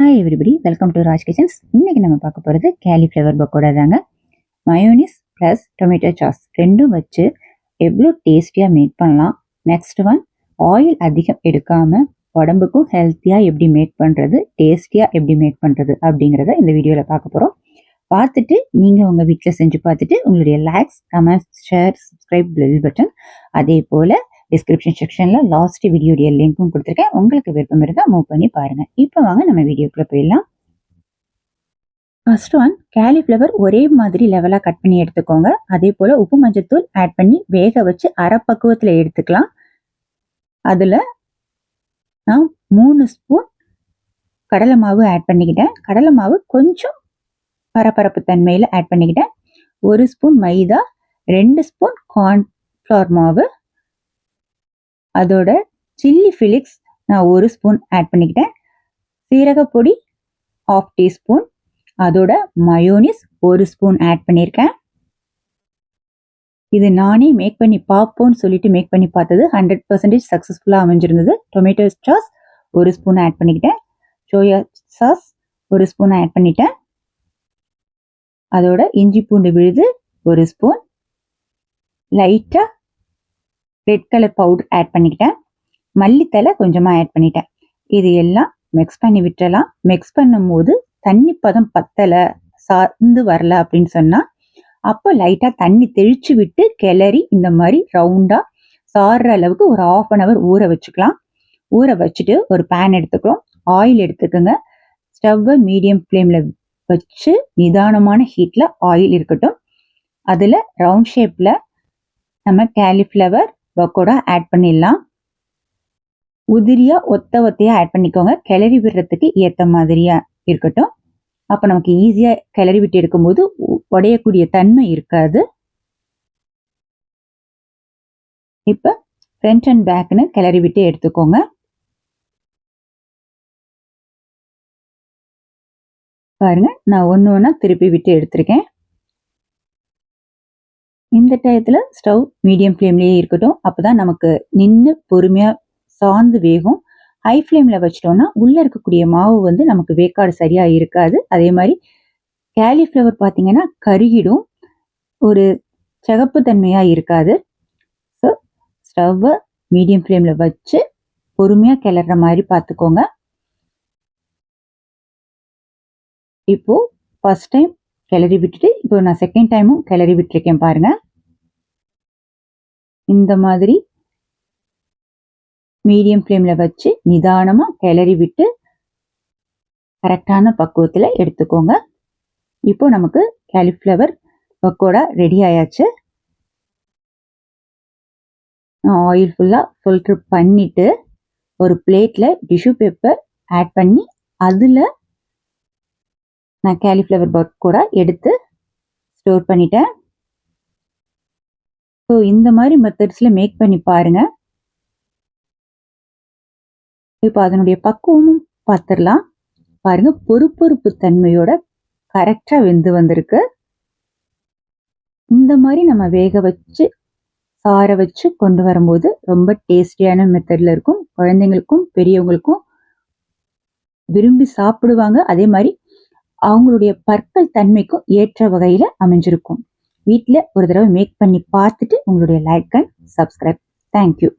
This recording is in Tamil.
Hi everybody welcome to Raj kitchens இன்றைக்கி நம்ம பார்க்க போகிறது கேலிஃப்ளவர் பக்கோடா தாங்க. மயோனிஸ் ப்ளஸ் டொமேட்டோ சாஸ் ரெண்டும் வச்சு எவ்வளோ டேஸ்டியாக மேக் பண்ணலாம். நெக்ஸ்ட் ஒன் ஆயில் அதிகம் எடுக்காமல் உடம்புக்கும் ஹெல்த்தியாக எப்படி மேக் பண்ணுறது டேஸ்டியாக எப்படி மேக் பண்ணுறது அப்படிங்கிறத இந்த வீடியோவில் பார்க்க போகிறோம் பார்த்துட்டு நீங்கள் உங்கள் வீட்டில் செஞ்சு பார்த்துட்டு உங்களுடைய likes comments share subscribe bell button அதே போல் டிஸ்கிரிப்ஷன் செக்ஷனில் லாஸ்ட் வீடியோடைய லிங்க்கும் கொடுத்துருக்கேன். உங்களுக்கு விருப்பம் இருந்தால் மூவ் பண்ணி பாருங்கள் இப்போ வாங்க நம்ம வீடியோக்குள்ளே போயிடலாம். ஃபர்ஸ்ட் ஒன் கேலிஃப்ளவர் ஒரே மாதிரி லெவலாக கட் பண்ணி எடுத்துக்கோங்க. அதே போல் உப்பு மஞ்சத்தூள் ஆட் பண்ணி வேக வச்சு அரை பக்குவத்தில் எடுத்துக்கலாம். அதில் நான் மூணு ஸ்பூன் கடலை மாவு ஆட் பண்ணிக்கிட்டேன். கடலை மாவு கொஞ்சம் பரபரப்பு தன்மையில் ஆட் பண்ணிக்கிட்டேன். ஒரு ஸ்பூன் மைதா ரெண்டு ஸ்பூன் கார்ன்ஃப்ளவர் மாவு அதோட சில்லி ஃபிலிக்ஸ் நான் ஒரு ஸ்பூன் ஆட் பண்ணிக்கிட்டேன். சீரகப்பொடி ஆஃப் டீஸ்பூன் அதோட மயோனிஸ் ஒரு ஸ்பூன் ஆட் பண்ணியிருக்கேன். இது நானே மேக் பண்ணி பார்ப்போம்னு சொல்லிட்டு மேக் பண்ணி பார்த்தது ஹண்ட்ரட் பர்சன்டேஜ் சக்ஸஸ்ஃபுல்லாக அமைஞ்சிருந்தது. டொமேட்டோ சாஸ் ஒரு ஸ்பூன் ஆட் பண்ணிக்கிட்டேன். சோயா சாஸ் ஒரு ஸ்பூன் ஆட் பண்ணிட்டேன். அதோட இஞ்சி பூண்டு விழுது ஒரு ஸ்பூன் லைட்டாக ரெட் கலர் பவுடர் ஆட் பண்ணிக்கிட்டேன். மல்லித்தலை கொஞ்சமாக ஆட் பண்ணிட்டேன். இது எல்லாம் மிக்ஸ் பண்ணி விட்டுறலாம். மிக்ஸ் பண்ணும்போது தண்ணி பதம் பத்தலை சார்ந்து வரல அப்படின்னு சொன்னால் அப்போ லைட்டாக தண்ணி தெளிச்சு விட்டு கிளறி இந்த மாதிரி ரவுண்டாக சாடுற அளவுக்கு ஒரு ஆஃப் அன் ஹவர் ஊற வச்சுக்கலாம். ஊற வச்சுட்டு ஒரு பேன் எடுத்துக்கிறோம். ஆயில் எடுத்துக்கோங்க. ஸ்டவ்வை மீடியம் ஃப்ளேமில் வச்சு நிதானமான ஹீட்டில் ஆயில் இருக்கட்டும். அதில் ரவுண்ட் ஷேப்பில் நம்ம கேலிஃப்ளவர் பக்கோடா ஆட் பண்ணிடலாம். உதிரியாக ஒத்த ஒத்தையாக ஆட் பண்ணிக்கோங்க. கிளறி விடுறதுக்கு ஏற்ற மாதிரியாக இருக்கட்டும். அப்போ நமக்கு ஈஸியாக கிளறி விட்டு எடுக்கும்போது உடையக்கூடிய தன்மை இருக்காது. இப்போ ஃப்ரண்ட் அண்ட் பேக்னு கிளறி விட்டு எடுத்துக்கோங்க. பாருங்க நான் ஒன்று ஒன்றா திருப்பி விட்டு எடுத்திருக்கேன். இந்த டயத்தில் ஸ்டவ் மீடியம் ஃப்ளேம்லேயே இருக்கட்டும். அப்போ தான் நமக்கு நின்று பொறுமையாக சார்ந்து வேகும். ஹை ஃப்ளேமில் வச்சிட்டோம்னா உள்ளே இருக்கக்கூடிய மாவு வந்து நமக்கு வேக்காடு சரியாக இருக்காது. அதே மாதிரி கேலிஃப்ளவர் பார்த்தீங்கன்னா கருகிடும். ஒரு சிகப்பு தன்மையாக இருக்காது. ஸோ ஸ்டவ்வை மீடியம் ஃப்ளேமில் வச்சு பொறுமையாக கிளற மாதிரி பார்த்துக்கோங்க இப்போது ஃபஸ்ட் டைம் கிளறி விட்டுட்டு இப்போ நான் செகண்ட் டைமும் கிளறி விட்டுருக்கேன் பாருங்கள் இந்த மாதிரி மீடியம் ஃப்ளேமில் வச்சு நிதானமாக கிளறி விட்டு கரெக்டான பக்குவத்தில் எடுத்துக்கோங்க. இப்போ நமக்கு கேலிஃப்ளவர் பக்கோடா ரெடி ஆயாச்சு. நான் ஆயில் ஃபுல்லாக ஃபில்ட்ரு பண்ணிவிட்டு ஒரு பிளேட்டில் டிஷ்யூ பேப்பர் ஆட் பண்ணி அதில் நான் கேலிஃப்ளவர் கூட எடுத்து ஸ்டோர் பண்ணிட்டேன். ஸோ இந்த மாதிரி மெத்தட்ஸில் மேக் பண்ணி பாருங்கள் இப்போ அதனுடைய பக்குவமும் பார்த்துடலாம் பாருங்கள் பொறுப்பொறுப்பு தன்மையோட கரெக்டாக வெந்து வந்திருக்கு. இந்த மாதிரி நம்ம வேக வச்சு சார வச்சு கொண்டு வரும்போது ரொம்ப டேஸ்டியான மெத்தடில் இருக்கும். குழந்தைங்களுக்கும் பெரியவங்களுக்கும் விரும்பி சாப்பிடுவாங்க. அதே மாதிரி அவங்களுடைய பற்கள் தன்மைக்கும் ஏற்ற வகையில் அமைஞ்சிருக்கும். வீட்டில் ஒரு தடவை மேக் பண்ணி பார்த்துட்டு உங்களுடைய லைக் அண்ட் சப்ஸ்கிரைப் தேங்க்யூ